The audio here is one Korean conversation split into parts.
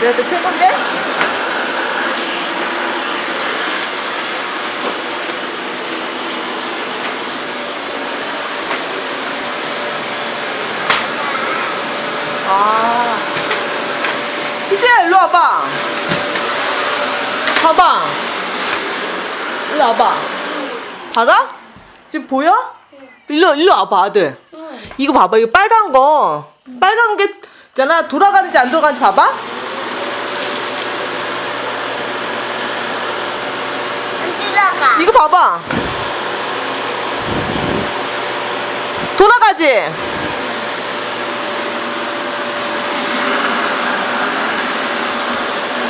내가 또 최고인데? 아. 희재야, 일로 와봐. 봐봐. 일로 와봐. 봐라? 지금 보여? 일로, 일로 와봐, 아들. 응. 이거 봐봐, 이거 빨간 거. 빨간 게 있잖아. 돌아가는지 안 돌아가는지 봐봐. 안 들어가. 이거 봐봐. 돌아가지?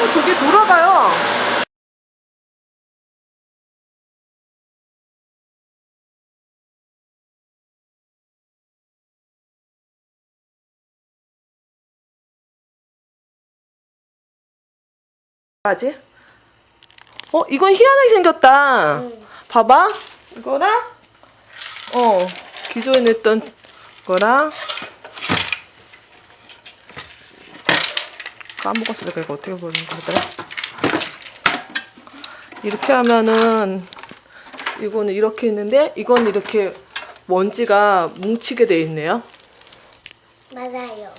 어, 저게 돌아가요. 까지? 어, 이건 희한하게 생겼다. 응. 봐봐. 이거랑, 어, 기존에 냈던 거랑, 까먹었어. 내가 이거 어떻게 보는 거더라? 이렇게 하면은, 이거는 이렇게 있는데, 이건 이렇게 먼지가 뭉치게 돼 있네요. 맞아요.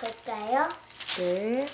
볼까요? 네.